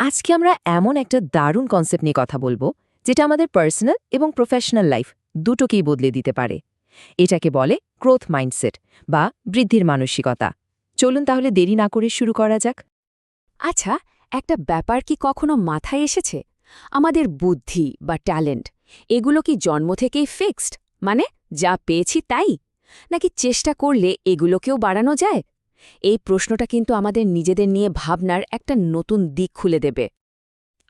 আজকে আমরা এমন একটা দারুণ কনসেপ্ট নিয়ে কথা বলব, যেটা আমাদের পার্সোনাল এবং প্রফেশনাল লাইফ দুটোকেই বদলে দিতে পারে। এটাকে বলে গ্রোথ মাইন্ডসেট বা বৃদ্ধির মানসিকতা। চলুন তাহলে দেরি না করে শুরু করা যাক। আচ্ছা একটা ব্যাপার কি কখনো মাথায় এসেছে? আমাদের বুদ্ধি বা ট্যালেন্ট এগুলো কি জন্ম থেকেই ফিক্সড মানে যা পেয়েছি তাই? নাকি চেষ্টা করলে এগুলোকেও বাড়ানো যায়? এই প্রশ্নটা কিন্তু আমাদের নিজেদের নিয়ে ভাবনার একটা নতুন দিক খুলে দেবে।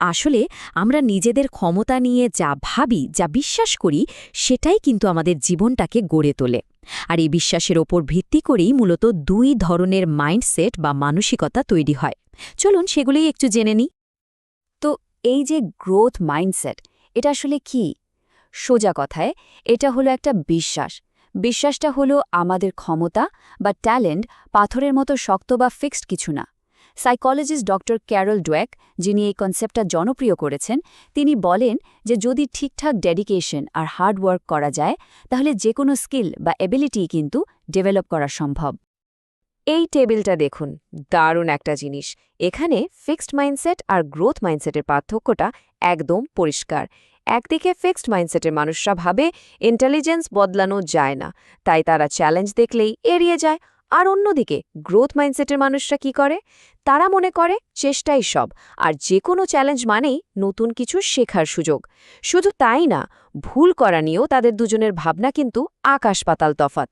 আসলে আমরা নিজেদের ক্ষমতা নিয়ে যা ভাবি, যা বিশ্বাস করি, সেটাই কিন্তু আমাদের জীবনটাকে গড়ে তোলে। আর এই বিশ্বাসের ওপর ভিত্তি করেই মূলত দুই ধরনের মাইন্ডসেট বা মানসিকতা তৈরি হয়। চলুন সেগুলোই একটু জেনে নিই। তো এই যে গ্রোথ মাইন্ডসেট, এটা আসলে কি? সোজা কথায়, এটা হলো একটা বিশ্বাস। বিশ্বাসটা হলো আমাদের ক্ষমতা বা ট্যালেন্ট পাথরের মতো শক্ত বা ফিক্সড কিছু না। সাইকোলজিস্ট ডক্টর ক্যারল ডোয়েক, যিনি এই কনসেপ্টটা জনপ্রিয় করেছেন, তিনি বলেন যে যদি ঠিকঠাক ডেডিকেশন আর হার্ড ওয়ার্ক করা যায়, তাহলে যে কোনো স্কিল বা এবিলিটি কিন্তু ডেভেলপ করা সম্ভব। এই টেবিলটা দেখুন, দারুণ একটা জিনিস। এখানে ফিক্সড মাইন্ডসেট আর গ্রোথ মাইন্ডসেটের পার্থক্যটা একদম পরিষ্কার। একদিকে ফিক্সড মাইন্ডসেটের মানুষরা ভাবে ইন্টেলিজেন্স বদলানো যায় না, তাই তারা চ্যালেঞ্জ দেখলেই এড়িয়ে যায়। আর অন্যদিকে গ্রোথ মাইন্ডসেটের মানুষরা কি করে? তারা মনে করে চেষ্টাই সব, আর যে কোনো চ্যালেঞ্জ মানেই নতুন কিছু শেখার সুযোগ। শুধু তাই না, ভুল করা নিয়েও তাদের দুজনের ভাবনা কিন্তু আকাশ পাতাল তফাত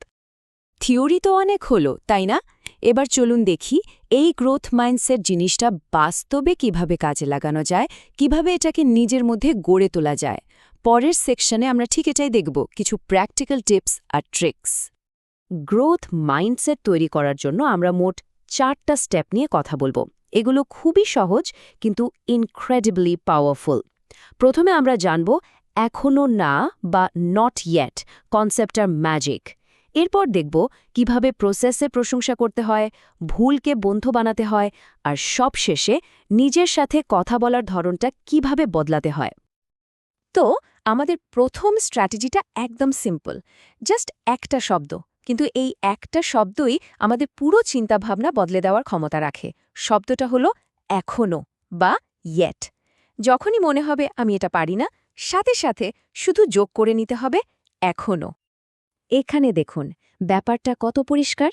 থিওরি তো অনেক হলো, তাই না? এবার চলুন দেখি এই গ্রোথ মাইন্ডসেট জিনিসটা বাস্তবে কীভাবে কাজে লাগানো যায়, কীভাবে এটাকে নিজের মধ্যে গড়ে তোলা যায়। পরের সেকশনে আমরা ঠিক এটাই দেখব, কিছু প্র্যাকটিক্যাল টিপস আর ট্রিক্স গ্রোথ মাইন্ডসেট তৈরি করার জন্য আমরা মোট চারটা স্টেপ নিয়ে কথা বলব। এগুলো খুবই সহজ, কিন্তু ইনক্রেডিবলি পাওয়ারফুল প্রথমে আমরা জানব এখনও না বা নট ইয়েট কনসেপ্টার ম্যাজিক এরপর দেখব কীভাবে প্রসেসে প্রশংসা করতে হয়, ভুলকে বন্ধু বানাতে হয়, আর সব শেষে নিজের সাথে কথা বলার ধরনটা কীভাবে বদলাতে হয়। তো, আমাদের প্রথম স্ট্র্যাটেজিটা একদম সিম্পল জাস্ট একটা শব্দ, কিন্তু এই একটা শব্দই আমাদের পুরো চিন্তাভাবনা বদলে দেওয়ার ক্ষমতা রাখে, শব্দটা হলো এখনও বা ইয়েট যখনই মনে হবে আমি এটা পারি না, সাথে সাথে শুধু যোগ করে নিতে হবে এখনও। এখানে দেখুন, ব্যাপারটা কত পরিষ্কার।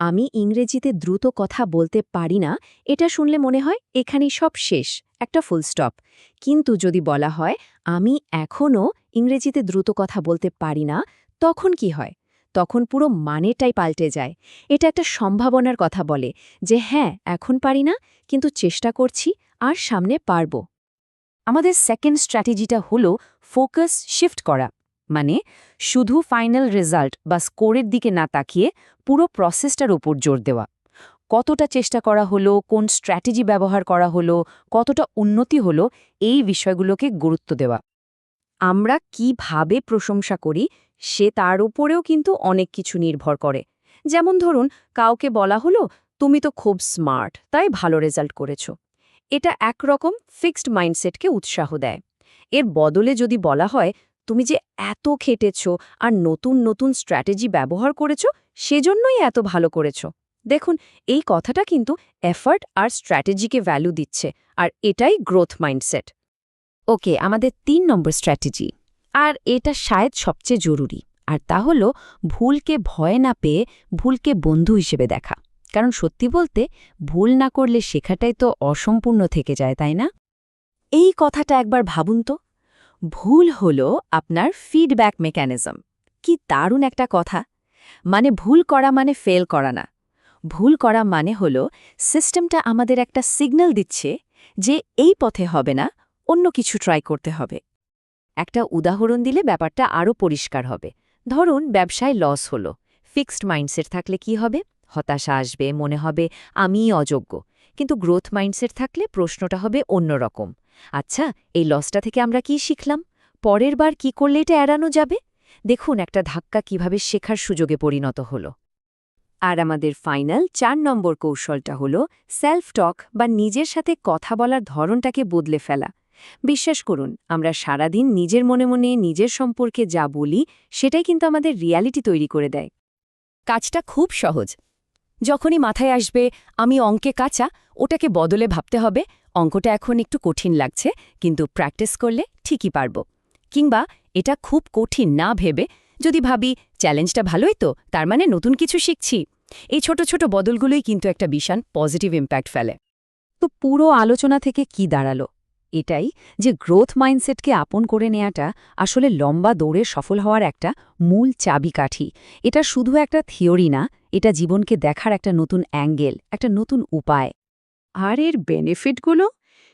আমি ইংরেজিতে দ্রুত কথা বলতে পারি না, এটা শুনলে মনে হয় এখানেই সব শেষ, একটা ফুল স্টপ। কিন্তু যদি বলা হয়, আমি এখনও ইংরেজিতে দ্রুত কথা বলতে পারি না, তখন কি হয়? তখন পুরো মানেটাই পাল্টে যায়। এটা একটা সম্ভাবনার কথা বলে যে হ্যাঁ এখন পারি না, কিন্তু চেষ্টা করছি, আর সামনে পারব। আমাদের সেকেন্ড স্ট্র্যাটেজিটা হলো ফোকাস শিফট করা। মানে শুধু ফাইনাল রেজাল্ট বা স্কোরের দিকে না তাকিয়ে পুরো প্রসেসটার ওপর জোর দেওয়া। কতটা চেষ্টা করা হলো, কোন স্ট্র্যাটেজি ব্যবহার করা হলো, কতটা উন্নতি হলো, এই বিষয়গুলোকে গুরুত্ব দেওয়া। আমরা কীভাবে প্রশংসা করি, সে তার উপরেও কিন্তু অনেক কিছু নির্ভর করে। যেমন ধরুন, কাউকে বলা হলো, তুমি তো খুব স্মার্ট, তাই ভালো রেজাল্ট করেছ। এটা একরকম ফিক্সড মাইন্ডসেটকে উৎসাহ দেয়। এর বদলে যদি বলা হয় তুমি যে এত খেটেছ আর নতুন নতুন স্ট্র্যাটেজি ব্যবহার করেছ, সেজন্যই এত ভালো করেছ। দেখুন, এই কথাটা কিন্তু এফার্ট আর স্ট্র্যাটেজিকে ভ্যালু দিচ্ছে, আর এটাই গ্রোথ মাইন্ডসেট। ওকে, আমাদের তিন নম্বর স্ট্র্যাটেজি। আর এটা শায়দ সবচেয়ে জরুরি, আর তা হল ভুলকে ভয় না পেয়ে ভুলকে বন্ধু হিসেবে দেখা। কারণ সত্যি বলতে, ভুল না করলে শেখাটাই তো অসম্পূর্ণ থেকে যায়, তাই না? এই কথাটা একবার ভাবুন তো। ভুল হল আপনার ফিডব্যাক মেকানিজম কি দারুণ একটা কথা। মানে ভুল করা মানে ফেল করা না। ভুল করা মানে হল সিস্টেমটা আমাদের একটা সিগন্যাল দিচ্ছে যে এই পথে হবে না, অন্য কিছু ট্রাই করতে হবে। একটা উদাহরণ দিলে ব্যাপারটা আরও পরিষ্কার হবে। ধরুন ব্যবসায় লস হলো। ফিক্সড মাইন্ডসেট থাকলে কি হবে? হতাশা আসবে, মনে হবে আমিই অযোগ্য। কিন্তু গ্রোথ মাইন্ডসেট থাকলে প্রশ্নটা হবে অন্যরকম। আচ্ছা এই লসটা থেকে আমরা কি শিখলাম? পরের বার কি করলে এটা এড়ানো যাবে? দেখুন, একটা ধাক্কা কীভাবে শেখার সুযোগে পরিণত হল। আর আমাদের ফাইনাল চার নম্বর কৌশলটা হল সেলফ টক বা নিজের সাথে কথা বলার ধরনটাকে বদলে ফেলা। বিশ্বাস করুন, আমরা সারাদিন নিজের মনে মনে নিজের সম্পর্কে যা বলি, সেটাই কিন্তু আমাদের রিয়ালিটি তৈরি করে দেয়। কাজটা খুব সহজ। যখনই মাথায় আসবে, আমি অঙ্কে কাঁচা, ওটাকে বদলে ভাবতে হবে, অঙ্কটা এখন একটু কঠিন লাগছে, কিন্তু প্র্যাকটিস করলে ঠিকই পারব। কিংবা, এটা খুব কঠিন না ভেবে, যদি ভাবি চ্যালেঞ্জটা ভালোই তো, তার মানে নতুন কিছু শিখছি। এই ছোট ছোট বদলগুলোই কিন্তু একটা বিশাল পজিটিভ ইম্প্যাক্ট ফেলে। তো পুরো আলোচনা থেকে কি দাঁড়াল? এটাই যে গ্রোথ মাইন্ডসেটকে আপন করে নেয়াটা আসলে লম্বা দৌড়ে সফল হওয়ার একটা মূল চাবিকাঠি। এটা শুধু একটা থিওরি না এটা জীবনকে দেখার একটা নতুন অ্যাঙ্গেল, একটা নতুন উপায়। আর এর বেনিফিটগুলো?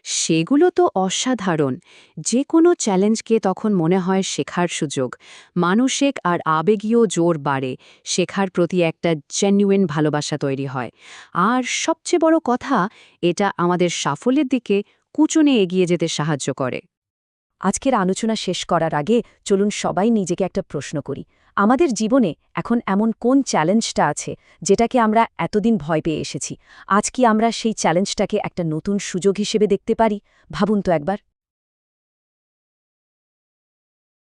সেগুলো তো অসাধারণ। যে কোনো চ্যালেঞ্জকে তখন মনে হয় শেখার সুযোগ। মানসিক আর আবেগীয় জোর বাড়ে, শেখার প্রতি একটা জেনুইন ভালোবাসা তৈরি হয়। আর সবচেয়ে বড় কথা, এটা আমাদের সাফল্যের দিকে কুচনে এগিয়ে যেতে সাহায্য করে। আজকের আলোচনা শেষ করার আগে চলুন সবাই নিজেকে একটা প্রশ্ন করি। আমাদের জীবনে এখন এমন কোন চ্যালেঞ্জটা আছে যেটাকে আমরা এতদিন ভয় পেয়ে এসেছি? আজ কি আমরা সেই চ্যালেঞ্জটাকে একটা নতুন সুযোগ হিসেবে দেখতে পারি? ভাবুন তো একবার।